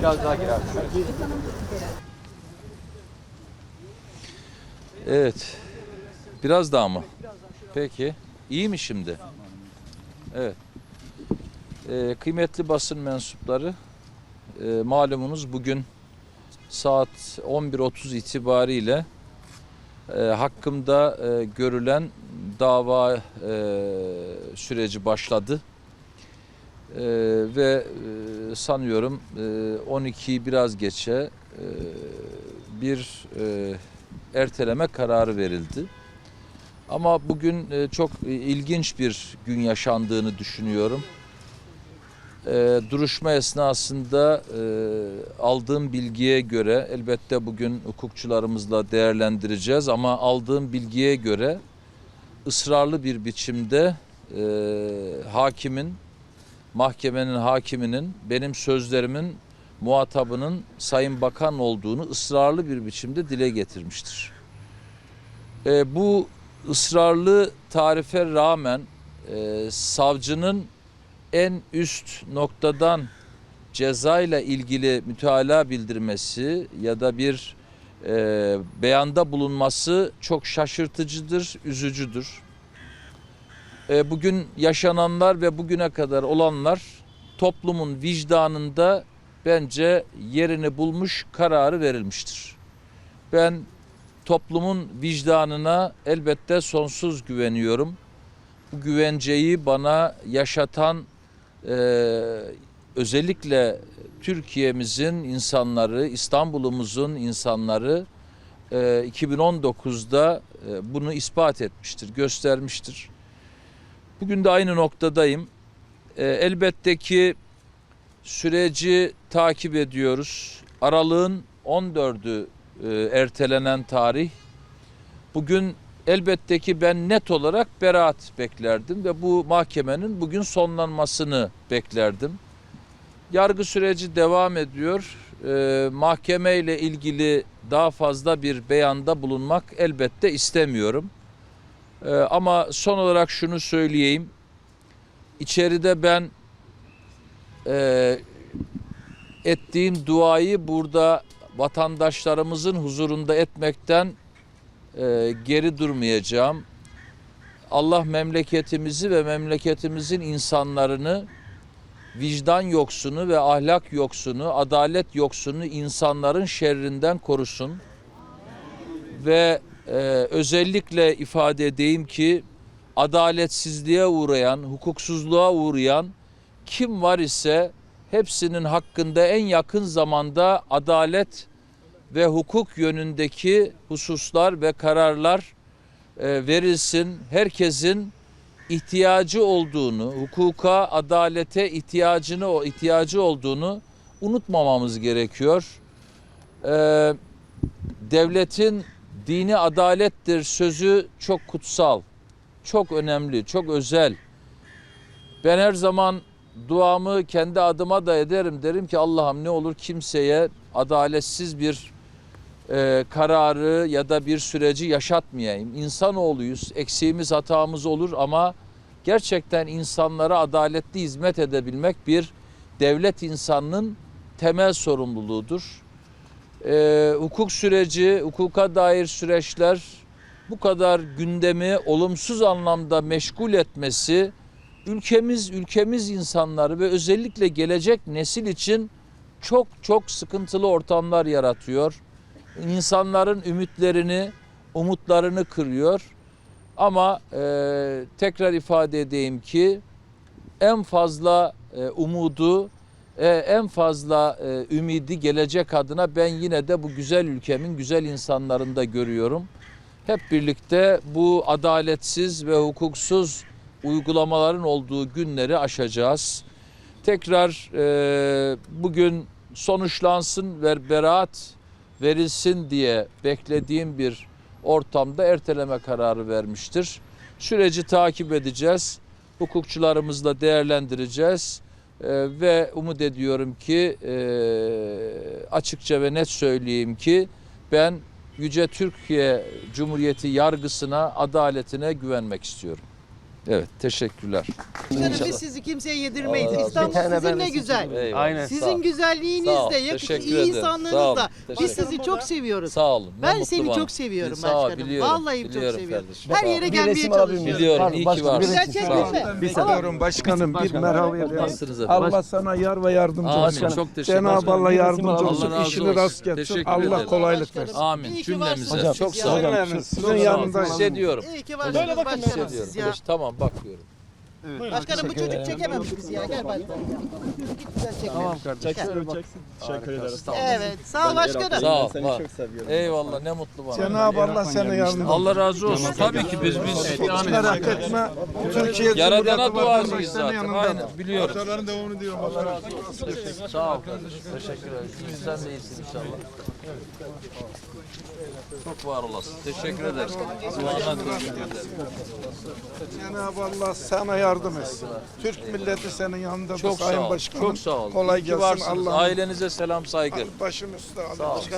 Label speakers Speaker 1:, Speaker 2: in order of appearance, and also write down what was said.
Speaker 1: Biraz daha girer.
Speaker 2: Evet. Biraz daha mı? Peki. İyi mi şimdi? Evet. Ee, kıymetli basın mensupları, e, malumunuz bugün saat 11.30 itibariyle e, hakkımda e, görülen dava e, süreci başladı. E, ve e, sanıyorum e, 12'yi biraz geçe e, bir e, erteleme kararı verildi. Ama bugün e, çok e, ilginç bir gün yaşandığını düşünüyorum. E, Duruşma esnasında e, aldığım bilgiye göre elbette bugün hukukçularımızla değerlendireceğiz ama aldığım bilgiye göre ısrarlı bir biçimde e, hakimin, mahkemenin hakiminin benim sözlerimin muhatabının Sayın Bakan olduğunu ısrarlı bir biçimde dile getirmiştir. E, bu ısrarlı tarife rağmen e, savcının en üst noktadan ceza ile ilgili mütalaa bildirmesi ya da bir e, beyanda bulunması çok şaşırtıcıdır, üzücüdür. E, bugün yaşananlar ve bugüne kadar olanlar toplumun vicdanında bence yerini bulmuş kararı verilmiştir. Ben toplumun vicdanına elbette sonsuz güveniyorum. Bu güvenceyi bana yaşatan e, özellikle Türkiye'mizin insanları, İstanbul'umuzun insanları e, 2019'da e, bunu ispat etmiştir, göstermiştir. Bugün de aynı noktadayım. E, elbette ki süreci takip ediyoruz. Aralığın 14'ü e, ertelenen tarih. Bugün elbette ki ben net olarak beraat beklerdim ve bu mahkemenin bugün sonlanmasını beklerdim. Yargı süreci devam ediyor. E, mahkeme ile ilgili daha fazla bir beyanda bulunmak elbette istemiyorum. E, ama son olarak şunu söyleyeyim. İçeride ben e, ettiğim duayı burada vatandaşlarımızın huzurunda etmekten e, geri durmayacağım. Allah memleketimizi ve memleketimizin insanlarını vicdan yoksunu ve ahlak yoksunu, adalet yoksunu insanların şerrinden korusun. Ve e, özellikle ifade edeyim ki adaletsizliğe uğrayan, hukuksuzluğa uğrayan kim var ise hepsinin hakkında en yakın zamanda adalet ve hukuk yönündeki hususlar ve kararlar e, verilsin. Herkesin ihtiyacı olduğunu, hukuka, adalete ihtiyacını ihtiyacı olduğunu unutmamamız gerekiyor. E, devletin dini adalettir sözü çok kutsal, çok önemli, çok özel. Ben her zaman duamı kendi adıma da ederim. Derim ki Allah'ım ne olur kimseye adaletsiz bir e, kararı ya da bir süreci yaşatmayayım. İnsanoğluyuz, eksiğimiz hatamız olur ama gerçekten insanlara adaletli hizmet edebilmek bir devlet insanının temel sorumluluğudur. E, hukuk süreci, hukuka dair süreçler bu kadar gündemi olumsuz anlamda meşgul etmesi ülkemiz, ülkemiz insanları ve özellikle gelecek nesil için çok çok sıkıntılı ortamlar yaratıyor. İnsanların ümitlerini, umutlarını kırıyor. Ama e, tekrar ifade edeyim ki en fazla e, umudu, e, en fazla e, ümidi gelecek adına ben yine de bu güzel ülkemin güzel insanlarında görüyorum. Hep birlikte bu adaletsiz ve hukuksuz uygulamaların olduğu günleri aşacağız. Tekrar e, bugün sonuçlansın ve beraat verilsin diye beklediğim bir ortamda erteleme kararı vermiştir. Süreci takip edeceğiz. Hukukçularımızla değerlendireceğiz. E, ve umut ediyorum ki e, açıkça ve net söyleyeyim ki ben Yüce Türkiye Cumhuriyeti yargısına, adaletine güvenmek istiyorum. Evet, teşekkürler.
Speaker 1: Başkanım
Speaker 2: İnşallah.
Speaker 1: biz sizi kimseye yedirmeyiz.
Speaker 2: Allah
Speaker 1: İstanbul.
Speaker 3: Bir tane
Speaker 1: sizin
Speaker 3: ben
Speaker 1: ne
Speaker 3: resim
Speaker 1: güzel.
Speaker 2: Eyvallah,
Speaker 3: Aynen.
Speaker 2: sağ ol.
Speaker 1: Sizin
Speaker 2: Sağ ol,
Speaker 1: güzelliğinizle, yakışıklı
Speaker 2: teşekkür
Speaker 1: iyi
Speaker 2: ederim. Sağ ol,
Speaker 1: insanlığınızla. Biz
Speaker 2: teşekkür
Speaker 1: sizi çok seviyoruz.
Speaker 2: Sağ olun. ne
Speaker 1: Ben
Speaker 2: mutlu
Speaker 1: seni
Speaker 2: bana.
Speaker 1: çok seviyorum
Speaker 2: Sağ ol,
Speaker 1: başkanım.
Speaker 2: biliyorum,
Speaker 1: Vallahi çok
Speaker 2: biliyorum
Speaker 1: seviyorum.
Speaker 2: kardeşim.
Speaker 1: Her
Speaker 2: Sağ ol.
Speaker 1: yere
Speaker 3: Bir
Speaker 1: gelmeye çalışıyorum.
Speaker 2: Biliyorum, iyi ki varsın.
Speaker 1: Güzel
Speaker 2: Sağ ol.
Speaker 4: Bir istiyorum başkanım bir merhaba.
Speaker 2: Nasılsınız efendim?
Speaker 4: Allah sana yar ve yardımcı
Speaker 2: Amin.
Speaker 4: olsun.
Speaker 2: Çok teşekkür ederim.
Speaker 4: Cenab-ı Allah yardımcı
Speaker 3: Allah
Speaker 4: olsun.
Speaker 2: razı
Speaker 4: işini
Speaker 2: olsun.
Speaker 4: rast getirsin.
Speaker 2: Teşekkür
Speaker 4: Allah
Speaker 2: ederim.
Speaker 4: kolaylık versin.
Speaker 2: Amin. Cümlemize. çok sağ olun.
Speaker 4: Hocam,
Speaker 2: Çok
Speaker 4: sizin
Speaker 2: olun.
Speaker 4: yanındayız.
Speaker 2: Hissediyorum.
Speaker 1: İyi ki varsınız başkanım
Speaker 2: Hissediyorum.
Speaker 1: siz ya.
Speaker 2: Teş- Tamam bakıyorum.
Speaker 1: Başkanım bu çocuk çekemem bizi ya. Gel başkanım. Güzel çekemem.
Speaker 2: Tamam kardeşim.
Speaker 5: Teşekkür ederiz.
Speaker 1: Evet. Sağ ol başkanım.
Speaker 2: Sağ ol.
Speaker 5: Seni çok seviyorum.
Speaker 2: Eyvallah ne mutlu bana.
Speaker 4: Cenab-ı Allah yardımcı olsun.
Speaker 2: Allah razı olsun. Tabii ki biz biz
Speaker 4: merak etme. Türkiye
Speaker 2: Yaradana duacıyız zaten. Aynen biliyorum.
Speaker 4: Başarıların devamını diyorum.
Speaker 2: Allah razı olsun. Sağ ol kardeşim. Teşekkür ederim. Sen de iyisin inşallah. Çok var olasın. Teşekkür ederim.
Speaker 4: Cenab-ı Allah sana yardım etsin. Türk milleti senin yanında
Speaker 2: Çok sağ
Speaker 4: Sayın
Speaker 2: ol.
Speaker 4: Başkanım.
Speaker 2: Çok sağ ol.
Speaker 4: Kolay
Speaker 2: İyi ki
Speaker 4: gelsin.
Speaker 2: varsınız. Ailenize selam saygı.
Speaker 4: başım üstü.
Speaker 2: Sağ ol.